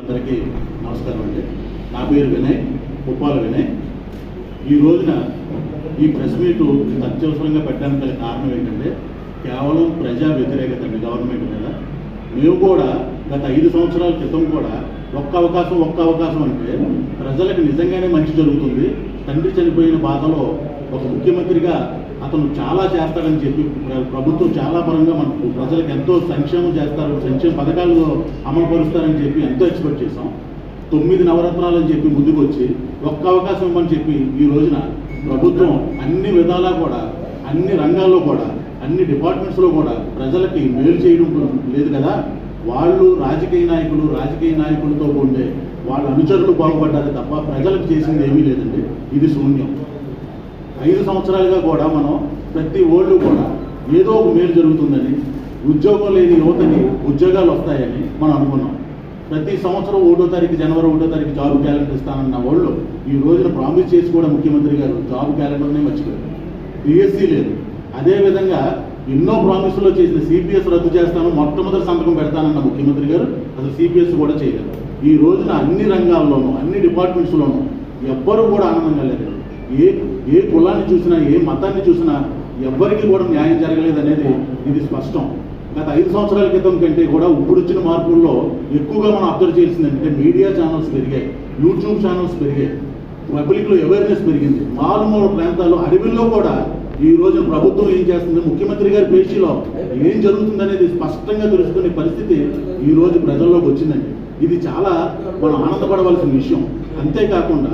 అందరికీ నమస్కారం అండి. నా పేరు వినయ్ ఉప్పాల వినయ్. ఈ రోజున ఈ ప్రెస్ మీటు అత్యవసరంగా పెట్టడానికి గల కారణం ఏంటంటే కేవలం ప్రజా వ్యతిరేకత అండి గవర్నమెంట్ మీద. మేము కూడా గత ఐదు సంవత్సరాల క్రితం కూడా ఒక్క అవకాశం ఒక్క అవకాశం అంటే ప్రజలకు నిజంగానే మంచి జరుగుతుంది. తండ్రి చనిపోయిన బాధలో ఒక ముఖ్యమంత్రిగా అతను చాలా చేస్తాడని చెప్పి ప్రభుత్వం చాలా పరంగా మనకు ప్రజలకు ఎంతో సంక్షేమం చేస్తారు సంక్షేమ పథకాలు అమలు పరుస్తారని చెప్పి ఎంతో ఎక్స్పెక్ట్ చేసాం తొమ్మిది నవరత్నాలు అని చెప్పి ముందుకు వచ్చి ఒక్క అవకాశం ఇవ్వమని చెప్పి ఈ రోజున ప్రభుత్వం అన్ని విధాలా కూడా అన్ని రంగాల్లో కూడా అన్ని డిపార్ట్మెంట్స్లో కూడా ప్రజలకి మేలు చేయడం లేదు కదా? వాళ్ళు రాజకీయ నాయకులు రాజకీయ నాయకులతో ఉండే వాళ్ళ అనుచరులు బాగుపడ్డారు తప్ప ప్రజలకు చేసింది ఏమీ లేదండి. ఇది శూన్యం. ఐదు సంవత్సరాలుగా కూడా మనం ప్రతి ఓళ్ళు కూడా ఏదో ఒక మేలు జరుగుతుందని ఉద్యోగం లేని యువతని ఉద్యోగాలు వస్తాయని మనం అనుకున్నాం. ప్రతి సంవత్సరం ఒకటో తారీఖు జనవరి ఒకటో తారీఖు జాబ్ క్యాలెండర్ ఇస్తానన్న వాళ్ళు ఈ రోజున ప్రామిస్ చేసి కూడా ముఖ్యమంత్రి గారు జాబ్ క్యాలెండర్నే మర్చిపోయారు. పిఎస్సీ లేదు. అదేవిధంగా ఎన్నో ప్రామిసులు చేసిన సిపిఎస్ రద్దు చేస్తాను మొట్టమొదటి సంతకం పెడతానన్న ముఖ్యమంత్రి గారు అసలు సిపిఎస్ కూడా చేయలేదు. ఈ రోజున అన్ని రంగాల్లోనూ అన్ని డిపార్ట్మెంట్స్లోనూ ఎవ్వరూ కూడా ఆనందంగా లేదు ఏ ఏ కులాన్ని చూసినా ఏ మతాన్ని చూసినా ఎవ్వరికి కూడా న్యాయం జరగలేదు అనేది ఇది స్పష్టం. గత ఐదు సంవత్సరాల క్రితం కంటే కూడా ఇప్పుడు వచ్చిన మార్పుల్లో ఎక్కువగా మనం అబ్జర్వ్ చేసింది అంటే మీడియా ఛానల్స్ పెరిగాయి యూట్యూబ్ ఛానల్స్ పెరిగాయి పబ్లిక్లో అవేర్నెస్ పెరిగింది. మారుమూల ప్రాంతాల్లో అడవిల్లో కూడా ఈ రోజు ప్రభుత్వం ఏం చేస్తుంది? ముఖ్యమంత్రి గారి పేషీలో ఏం జరుగుతుందనేది స్పష్టంగా తెలుసుకునే పరిస్థితి ఈ రోజు ప్రజల్లోకి వచ్చిందండి. ఇది చాలా మనం ఆనందపడవలసిన విషయం. అంతేకాకుండా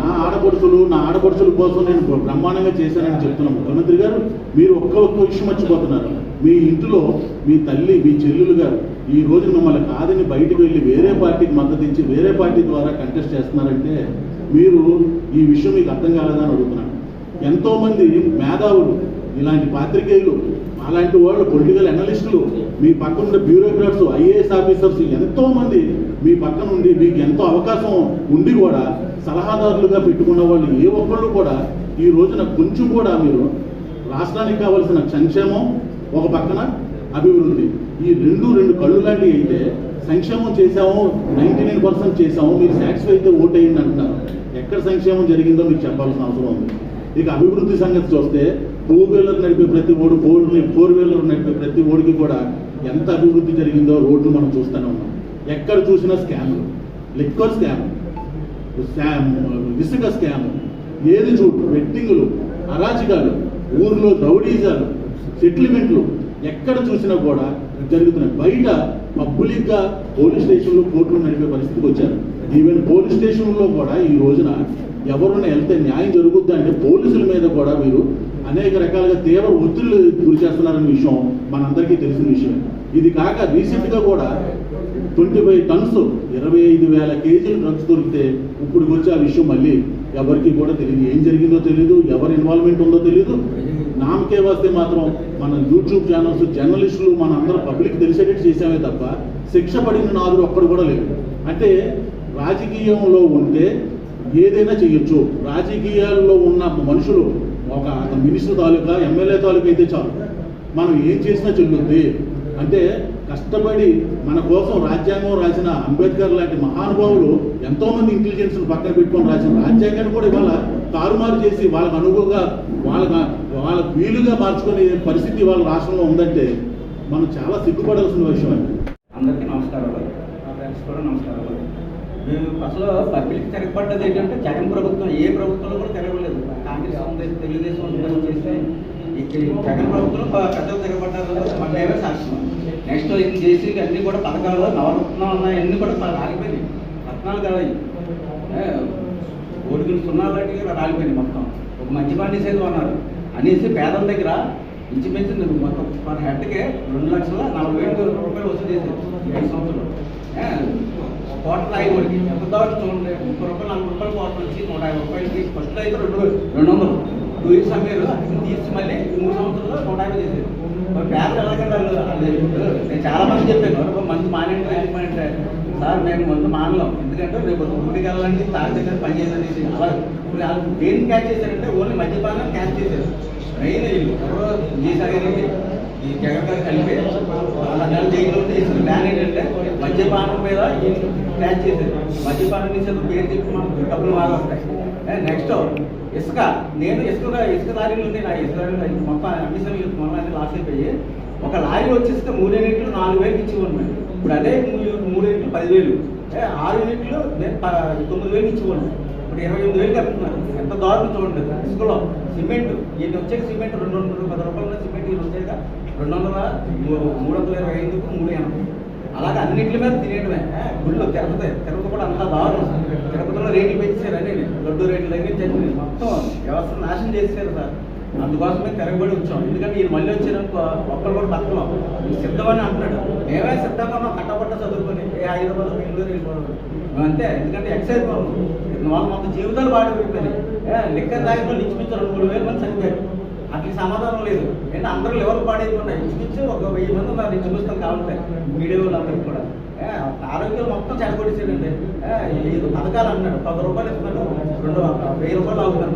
నా ఆడపడుచులు నా ఆడపడుచుల కోసం నేను బ్రహ్మాండంగా చేశానని చెప్తున్న ముఖ్యమంత్రి గారు మీరు ఒక్క ఒక్క విషయం మర్చిపోతున్నారు. మీ ఇంటిలో మీ తల్లి మీ చెల్లెలు గారు ఈ రోజు మిమ్మల్ని కాదని బయటకు వెళ్ళి వేరే పార్టీకి మద్దతు ఇచ్చి వేరే పార్టీ ద్వారా కంటెస్ట్ చేస్తున్నారంటే మీరు ఈ విషయం మీకు అర్థం కాలేదని అడుగుతున్నాను. ఎంతోమంది మేధావులు ఇలాంటి పాత్రికేయులు అలాంటి వాళ్ళు పొలిటికల్ అనలిస్టులు మీ పక్కన ఉండే బ్యూరోక్రాట్స్ ఐఏఎస్ ఆఫీసర్స్ ఎంతోమంది మీ పక్కన ఉండి మీకు ఎంతో అవకాశం ఉండి కూడా సలహాదారులుగా పెట్టుకున్న వాళ్ళు ఏ ఒక్కళ్ళు కూడా ఈ రోజున కొంచెం కూడా మీరు రాష్ట్రానికి కావలసిన సంక్షేమం ఒక పక్కన అభివృద్ధి. ఈ రెండు రెండు కళ్ళు లాంటివి అయితే సంక్షేమం చేశాము నైంటీ నైన్ పర్సెంట్ చేశాము మీరు సాటిస్ఫై అయితే ఓట్ అయ్యింది అంటున్నారు. ఎక్కడ సంక్షేమం జరిగిందో మీకు చెప్పాల్సిన అవసరం ఉంది. ఇక అభివృద్ధి సంగతి చూస్తే టూ వీలర్ నడిపే ప్రతి ఓడు ఫోర్ ఫోర్ వీలర్ నడిపే ప్రతి ఓడికి కూడా ఎంత అభివృద్ధి జరిగిందో రోడ్లు మనం చూస్తూనే ఉన్నాం. ఎక్కడ చూసినా స్కామ్లు. లిక్వర్ స్కామ్ స్కామ్ ఇసుక స్కామ్ ఏది చూడు వెట్టింగులు అరాచకాలు ఊర్లో దౌడీజాలు సెటిల్మెంట్లు ఎక్కడ చూసినా కూడా జరుగుతున్నాయి. బయట పబ్లిక్గా పోలీస్ స్టేషన్లు కోర్టులు నడిపే పరిస్థితికి వచ్చారు. ఈవెన్ పోలీస్ స్టేషన్లో కూడా ఈ రోజున ఎవరైనా వెళ్తే న్యాయం జరుగుద్దంటే పోలీసుల మీద కూడా మీరు అనేక రకాలుగా తీవ్ర ఒత్తిళ్ళు గురి చేస్తున్నారనే విషయం మనందరికీ తెలిసిన విషయం. ఇది కాక రీసెంట్గా కూడా ట్వంటీ ఫైవ్ టన్స్ ఇరవై ఐదు వేల కేజీలు డ్రగ్స్ దొరికితే ఇప్పుడు వచ్చి ఆ విషయం మళ్ళీ ఎవరికి కూడా తెలియదు. ఏం జరిగిందో తెలియదు ఎవరి ఇన్వాల్వ్మెంట్ ఉందో తెలియదు నామకే వస్తే మాత్రం మన యూట్యూబ్ ఛానల్స్ జర్నలిస్టులు మన అందరూ పబ్లిక్ తెలిసేటట్టు చేసామే తప్ప శిక్ష పడిన నాలుగు ఒక్కడు కూడా లేదు అంటే రాజకీయంలో ఉంటే ఏదైనా చేయొచ్చు. రాజకీయాల్లో ఉన్న మనుషులు ఒక మినిస్టర్ తాలూకా ఎమ్మెల్యే తాలూకా అయితే చాలు. మనం ఏం చేసినా చెల్లుద్ది. అంటే కష్టపడి మన కోసం రాజ్యాంగం రాసిన అంబేద్కర్ లాంటి మహానుభావులు ఎంతోమంది ఇంటెలిజెన్స్ను పక్కన పెట్టుకొని రాసిన రాజ్యాంగాన్ని కూడా ఇవాళ తారుమారు చేసి వాళ్ళకు అనుగుణంగా వాళ్ళకి వాళ్ళకు వీలుగా మార్చుకునే పరిస్థితి వాళ్ళ రాష్ట్రంలో ఉందంటే మనం చాలా సిగ్గుపడాల్సిన విషయం అండి. అందరికీ నమస్కారాలు. నా ఫ్రెండ్స్ కూడా నమస్కారాలు. మేము అసలు పబ్లిక్ తిరగబడ్డది ఏంటంటే జగన్ ప్రభుత్వం ఏ ప్రభుత్వంలో కూడా తిరగలేదు కాంగ్రెస్ ఉంది తెలుగుదేశం ఉంది చేస్తే ఇక్కడ జగన్ ప్రభుత్వం పెద్దలు తిరగబడ్డారు. మళ్ళీ సాక్ష్యం నెక్స్ట్ ఇది చేసి అన్ని కూడా పథకాలు నవరత్నాలు ఉన్నాయి. అన్ని కూడా రాలిపోయినాయి. రత్నాలు కదా ఓడికి సున్నాలు లాంటివి కూడా రాలిపోయినాయి మొత్తం. ఒక మంచి పని చేసేది అన్నారు. అనేసి పేదల దగ్గర ఇంచుమించు మొత్తం పర్ హెడ్కే రెండు లక్షల నలభై వేల రూపాయలు వసూలు చేశారు ఐదు సంవత్సరాలు కోట్ల ఐదు ఎంత దాటి చూడండి. ముప్పై రూపాయలు నలభై రూపాయలు కోట్లు వచ్చి నూట యాభై రూపాయలు. తీసి ఫస్ట్ అయితే రెండు రెండు వందలు. టూ ఇయర్స్ అమ్మారు తీసి మళ్ళీ మూడు సంవత్సరాలు నూట యాభై చేశారు మరి పేదలు ఎలాగంటే నేను చాలా మంది చెప్పాను. "ఒక మంది మానేంటే ఏంటి మానేంటే సార్ మేము ముందు మానలేం. ఎందుకంటే రేపు ఊరికి వెళ్ళాలంటే తాగి దగ్గర పని చేయాలనేసి అలా ఇప్పుడు వాళ్ళు దేన్ని క్యాచ్ చేశారంటే ఓన్లీ మద్యపానం క్యాచ్ చేశారు. మెయిన్ వీళ్ళు ఎవరో చేశారు ఈ జగన్ గారు కలిపి వాళ్ళ జైల్లో చేసిన ప్లాన్ ఏంటంటే మద్యపానం మీద ట్యాచ్ చేసేది మద్యపానం నిషేధం పేరు చెప్పి మనకు డబ్బులు బాగా నెక్స్ట్ ఇసుక. నేను ఇసుక ఇసుక లారీలు ఉంది నా ఇసుక లారీలు మొత్తం అన్ని మొన్న అయితే లాస్ అయిపోయి ఒక లారీ వచ్చేస్తే మూడు యూనిట్లు నాలుగు వేలు ఇచ్చేవాడిని ఇప్పుడు అదే మూడు మూడు యూనిట్లు పదివేలు. ఏ, ఆరు యూనిట్లు నేను ప- తొమ్మిది వేలు ఇచ్చేవాడిని ఇప్పుడు ఇరవై ఎనిమిది వేలు కట్టుకున్నారు ఎంత దారుణం చూడండి ఇసుకలో సిమెంట్. ఈయన వచ్చాక సిమెంట్ రెండు వందల పది రూపాయలు ఉన్న సిమెంట్ ఈయన వచ్చాక రెండు వందల మూడు వందల ఇరవై ఐదుకు మూడు ఎనభై. అలాగే అన్నింటి మీద తినేయడమే. గుళ్ళు తిరుపతి తిరుపతి కూడా అంత దారుణం తిరుపతిలో రేట్లు పెంచారు అని లడ్డు రేట్లు అన్ని తెచ్చి మొత్తం వ్యవస్థ నాశనం చేశారు సార్. అందుకోసమే తిరగబడి వచ్చాం ఎందుకంటే ఈయన మళ్ళీ వచ్చారనుకో ఒక్కరు కూడా బతకలం. సిద్ధమని అంటున్నాడు. మేమే సిద్ధంగా ఉన్నాం కట్టబట్ట చదువుకొని ఏ హైదరాబాద్ బెంగళూరు వెళ్ళిపోవడం. అంతే. ఎందుకంటే ఎక్సైజ్ వాళ్ళు మొత్తం జీవితాలు పాడిపోయిపోయినాయి లెక్క తాగిన వాళ్ళు రెండు మూడు వేలు మంది చనిపోయారు. అట్లా సమాధానం లేదు. ఏంటంటే అందరూ లెవెల్ పాడైపోయినాయి. ఇంచుమించు ఒక వెయ్యి మంది ఉన్నారు. ఇచ్చికొస్తాం కావాలంటే. మీడియా వాళ్ళందరికీ కూడా. ఆరోగ్యం మొత్తం చెడగొట్టేసాడండి ఏదో పథకాలు అన్నాడు పది రూపాయలు ఇస్తున్నాడు. రెండు వెయ్యి రూపాయలు అవుతున్నాడు